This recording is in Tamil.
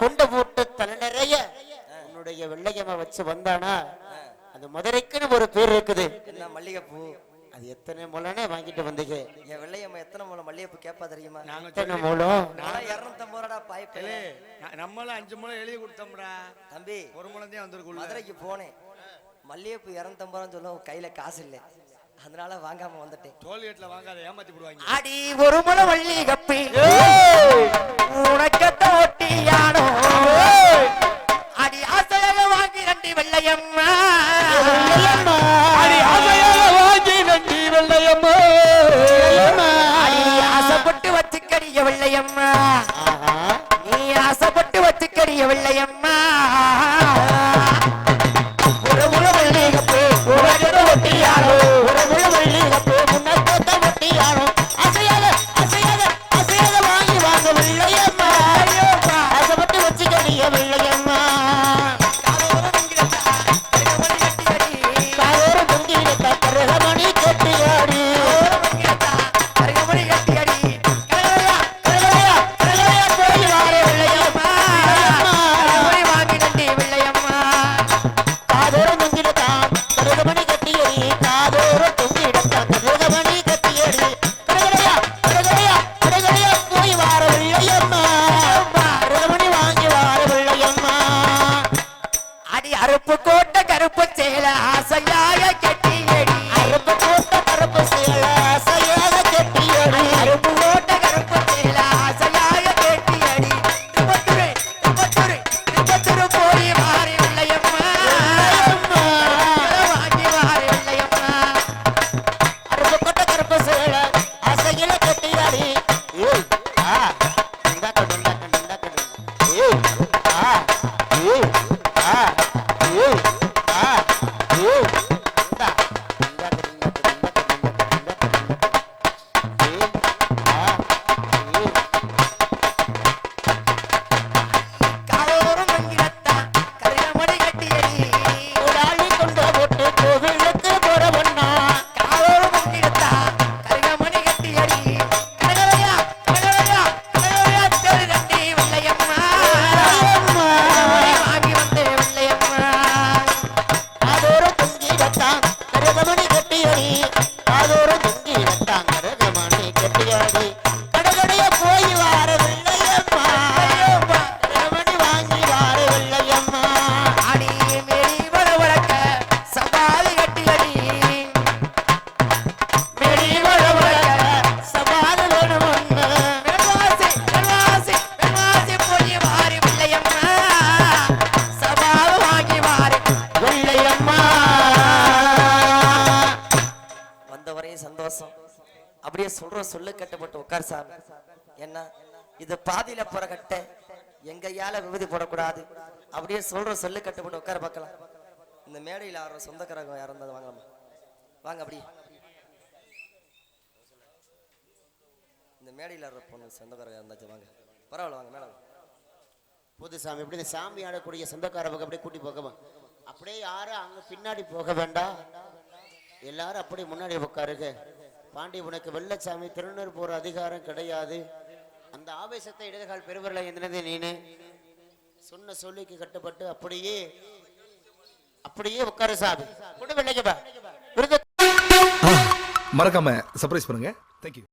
கொண்டு போட்டு தலை நிறைய. உன்னுடைய வெள்ளையம்மா வச்சு வந்தானா? அது மதுரைக்குன்னு ஒரு பேர் இருக்குது. என்ன மல்லிகைப்பூ? அது எத்தனை முலனே வாங்கிட்டு வந்தீங்க. என் வெள்ளையம்மா எத்தனை மூலம் மல்லிகைப்பூ கேட்பா தெரியுமா? நாங்க எத்தனை மூலம் நான் இரநூத்தம்பது ரூபாடா பாய்ப்பு. நம்மளும் அஞ்சு முளை எழுதி கொடுத்தோம்டா. தம்பி ஒரு முளந்தே வந்திருக்குள்ள. மதுரைக்கு போனேன். மல்லிகைப்பூ இரநூத்தம்பது ரூபான்னு சொல்ல கையில காசு இல்லை. அதனால வாங்காம வந்துட்டேன். டோல்கேட்ல வாங்காத ஏமாத்தி போடுவாங்க. அடி ஒரு முளை வள்ளி கப்பி வச்சுக்கடிய வெள்ளையம்மா வெள்ளையம்மா வந்த வரையும் சந்தோஷம். அப்படியே சொல்ற சொல்லு கட்டப்பட்டு உட்கார் சாமி. என்ன? இது பாதியில போற கட்ட. எங்க கையால விபதி போடக்கூடாது. அப்படியே சொல்ற சொல்லு கட்டப்பட்டு உட்கார பார்க்கலாம். இந்த மேடையில் ஆடுற சொந்தக்காரங்க யாரும் வாங்கலாமா வாங்க அப்படி. இந்த மேடையில் ஆடுற பொண்ணு சொந்தக்காரங்க இருந்தாச்சும் வாங்க. பரவாயில்ல வாங்க மேடம். புது சாமி எப்படி இந்த சாமி ஆடக்கூடிய சொந்தக்காரவங்க அப்படியே கூட்டி போகவா அப்படியே யாரும் அங்க பின்னாடி போக வேண்டாம். எல்லாரும் அப்படியே முன்னாடி உட்காருங்க. பாண்டி உனக்கு வெள்ளச்சாமி திருநூறு போற அதிகாரம் கிடையாது. அந்த ஆவேசத்தை இடதுகால் பெருவரில் எந்தினது நீனு. சொன்ன சொல்லிக்கு கட்டுப்பட்டு அப்படியே அப்படியே உட்காரு சாமி. கொண்டு வெள்ளைக்கப்பா மறக்காம சர்ப்ரைஸ் பண்ணுங்க. தேங்க்யூ